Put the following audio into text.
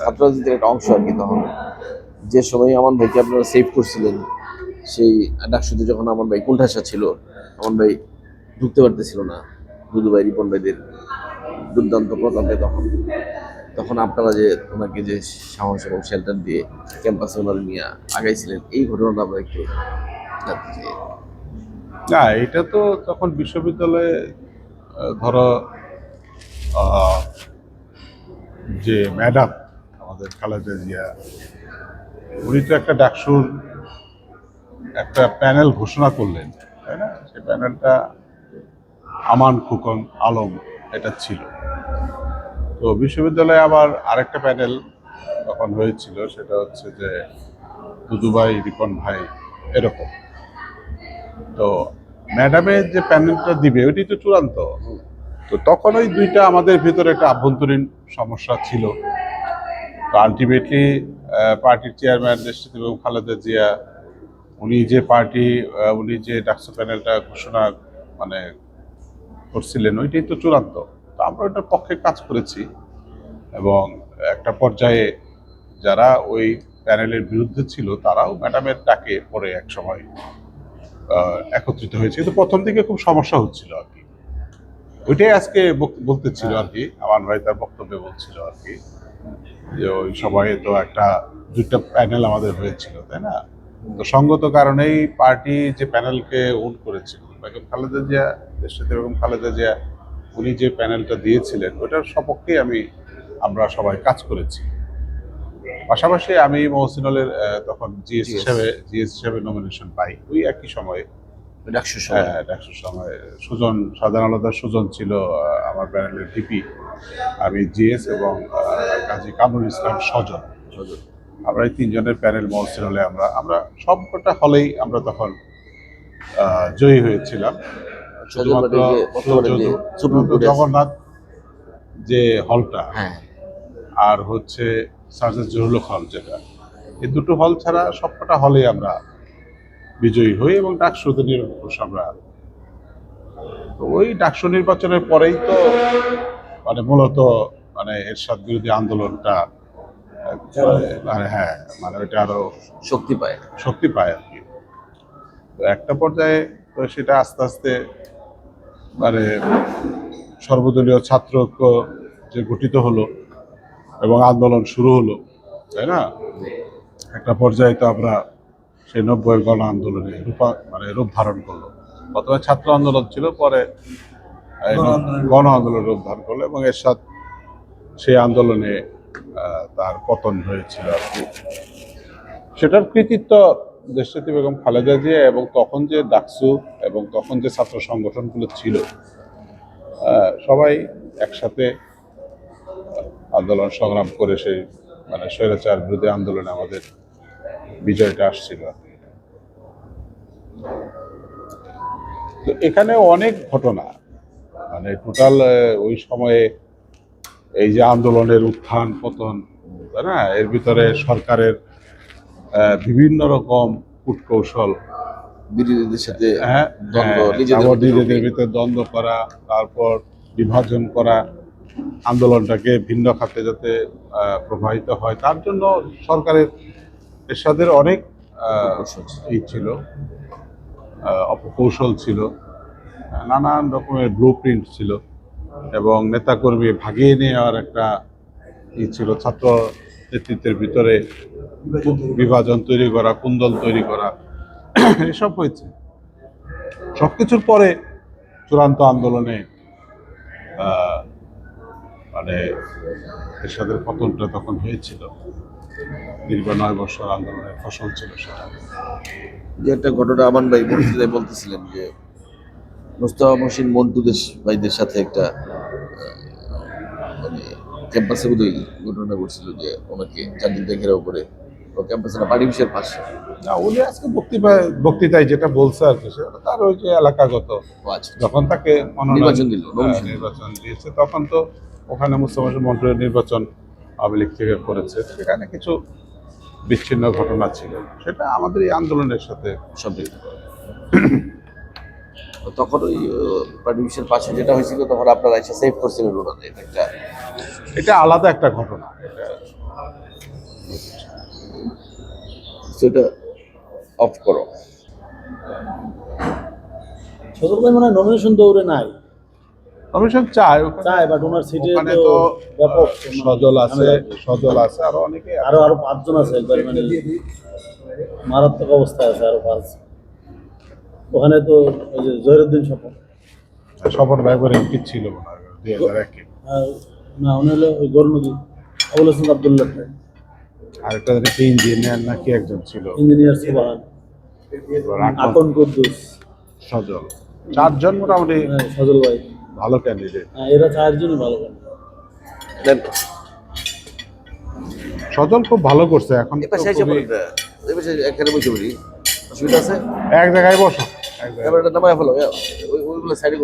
ছাত্র একটা অংশ আর কি তখন যে সময় আমার ভাইকে আপনারা সেভ করছিলেন, সেই ডাকসুতে যখন আমার ভাই কুণ্ঠাসা ছিল, আমার ভাই ঢুকতে পারতেছিল না, দুদু ভাই, রিপন ভাইদের দুর্দান্ত প্রতাপে তখন। তখন আপনারা যে ওনাকে যে সাহস এবং শেল্টার দিয়ে ক্যাম্পাসে ওনার নিয়ে আগাইছিলেন, এই ঘটনাটা আমরা একটু জানতে চাই। না, এটা তো তখন বিশ্ববিদ্যালয়ে ধরো যে ম্যাডাম আমাদের খালেদা জিয়া উনি তো একটা ডাকসুর একটা প্যানেল ঘোষণা করলেন, তাই না? সেই প্যানেলটা আমান খুকন আলম, এটা ছিল। তো বিশ্ববিদ্যালয়ে আবার আরেকটা প্যানেল তখন হয়েছিল, সেটা হচ্ছে যে দুদুভাই রিপন ভাই, এরকম। তো ম্যাডামের যে প্যানেলটা দিবে ওইটি তো চূড়ান্ত। তো তখন ওই দুইটা আমাদের ভিতরে একটা আভ্যন্তরীণ সমস্যা ছিল। তো আলটিমেটলি পার্টির চেয়ারম্যান দেশটিতে এবং খালেদা জিয়া, উনি যে পার্টি উনি যে ডাকসু প্যানেলটা ঘোষণা মানে করছিলেন, ওইটাই তো চূড়ান্ত। তো আমরা ওটার পক্ষে কাজ করেছি। এবং একটা পর্যায়ে যারা ওই প্যানেলের বিরুদ্ধে ছিল, তারাও ম্যাডামের ডাকে পরে এক সময় একত্রিত হয়েছে। কিন্তু প্রথম দিকে খুব সমস্যা হচ্ছিল আর কি। ওইটাই আজকে বক- বলতেছিল আর কি আমার ভাই তার বক্তব্যে বলছিল আর কি যে ওই সময়ে তো একটা দুইটা প্যানেল আমাদের হয়েছিল তাই না? তো সঙ্গত কারণেই পার্টি যে প্যানেলকে উন করেছিল বেগম খালেদা জিয়া দেশটাতে বেগম খালেদা জিয়া উনি যে প্যানেলটা দিয়েছিলেন ওটার সপক্ষেই আমি আমরা সবাই কাজ করেছি। পাশাপাশি আমি মহসিনলের তখন জিএস হিসাবে জিএস হিসাবে নমিনেশন পাই ওই একই সময়ে। ডাকসুর সময়। হ্যাঁ একশো সময়। সুজন সাধারণ আলাদা সুজন ছিল আমার প্যানেলের ডিপি আমি জিএস এবং কাজী কামরুল ইসলাম সজন আমরা এই তিনজনের প্যানেল মহসিন হলে আমরা আমরা সবকটা হলেই আমরা তখন জয়ী হয়েছিলাম। জগন্নাথ যে হলটা হ্যাঁ। আর হচ্ছে সার্জেন্ট জহুরুল হল যেটা। এই দুটো হল ছাড়া সবকটা হলেই আমরা বিজয়ী হই এবং ডাকসুতে নিরঙ্কুশ আমরা তো ওই ডাকসু নির্বাচনের পরেই তো মানে মূলত মানে এরশাদ বিরোধী আন্দোলনটা মানে হ্যাঁ মানে ওইটা আরও শক্তি পায়। শক্তি পায় আর কি। তো একটা পর্যায়ে তো সেটা আস্তে আস্তে মানে সর্বদলীয় ছাত্র ঐক্য যে গঠিত হলো এবং আন্দোলন শুরু হলো তাই না? একটা পর্যায়ে তো আমরা সেই নব্বই গণ আন্দোলনে রূপা মানে রূপ ধারণ করল। প্রথমে ছাত্র আন্দোলন ছিল পরে গণ আন্দোলন রূপ ধারণ করল এবং এর সাথে সেই আন্দোলনে তার পতন হয়েছিল আর কি। সেটার কৃতিত্ব দেশরতী বেগম খালেদা জিয়া এবং তখন যে ডাকসু এবং তখন যে ছাত্র সংগঠনগুলো ছিল সবাই একসাথে আন্দোলন সংগ্রাম করে সেই মানে স্বৈরাচার বিরোধী আন্দোলনে আমাদের বিজয়টা আসছিল তো এখানে অনেক ঘটনা মানে টোটাল ওই সময়ে এই যে আন্দোলনের উত্থান পতন না এর ভিতরে সরকারের বিভিন্ন রকম কূটকৌশল বিরোধীদের সাথে হ্যাঁ দ্বন্দ্ব, হ্যাঁ, নিজেদের। ভিতরে দ্বন্দ্ব করা তারপর বিভাজন করা আন্দোলনটাকে ভিন্ন খাতে যাতে প্রবাহিত হয় তার জন্য সরকারের এরশাদের অনেক। ই ছিল অপকৌশল ছিল, নানান রকমের ব্লু প্রিন্ট ছিল এবং নেতাকর্মী ভাগিয়ে নেওয়ার একটা ই ছিল, ছাত্র নেতৃত্বের ভিতরে বিভাজন তৈরি করা, কুন্দল তৈরি করা, এসব হয়েছে সব কিছুর পরে চূড়ান্ত আন্দোলনে মানে এরশাদের পতনটা তখন হয়েছিল দীর্ঘ নয় বছর আন্দোলনের ফসল ছিল সেটা। যে একটা ঘটনা আমান ভাই বক্তৃতায় বলতেছিলেন যে মোস্তফা মহসিন মন্টু দেশ ভাইদের সাথে একটা মানে ক্যাম্পাসে বোধহয় ঘটনা ঘটছিল যে ওনাকে চারদিনটা ঘেরাও করে ও ক্যাম্পাসে না পার্টি অফিসের পাশে। না উনি আজকে বক্তৃতায় বক্তৃতায় যেটা বলছে আর কি সেটা তার ওই যে এলাকাগত। ও আচ্ছা যখন তাকে নির্বাচন দিল, হ্যাঁ। নির্বাচন দিয়েছে তখন তো ওখানে মুস্তফা মন্ত্রীর নির্বাচন আওয়ামী লীগ থেকে করেছে সেখানে কিছু বিচ্ছিন্ন ঘটনা ছিল। সেটা আমাদের এই আন্দোলনের সাথে সম্পৃক্ত। তখন ওই পার্টি অফিসের পাশে যেটা হয়েছিল তখন আপনারা এসে সেভ করছিলেন ওনাদের এটা একটা। এটা আলাদা একটা ঘটনা। এটা সেটা অফ করো। সদর ভাই মানে নমিনেশন দৌড়ে নাই। কমিশন চায় চায় বাট ওনার সিটে ওখানে তো ব্যাপক সজল আছে সজল আছে আরও অনেকে আরও আরও পাঁচজন আছে একবার মানে মারাত্মক অবস্থায় আছে আরও পাঁচ। ওখানে তো ওই যে জহিরুদ্দিন স্বপন। স্বপন ভাই করে এমপি ছিল দুই হাজার একে। আর না উনি হলো ওই গরনদী আবুল হাসান আবদুল্লাহ আরেকটা ইঞ্জিনিয়ার নাকি একজন ছিল। ইঞ্জিনিয়ার সুবাহান আকন কুদ্দুস। সজল। চারজন মোটামুটি। হ্যাঁ, সজল ভাই। ভালো ক্যান্ডিডেট হ্যাঁ, এরা চারজনই ভালো ক্যান্ডিডেট দেন সজল খুব ভালো করছে এখন এখানে বসে বলি। অসুবিধা আছে? এক জায়গায় বসো। এক জায়গায় এবার এটা নামায় ফেলো ওইগুলো সাইডে করো।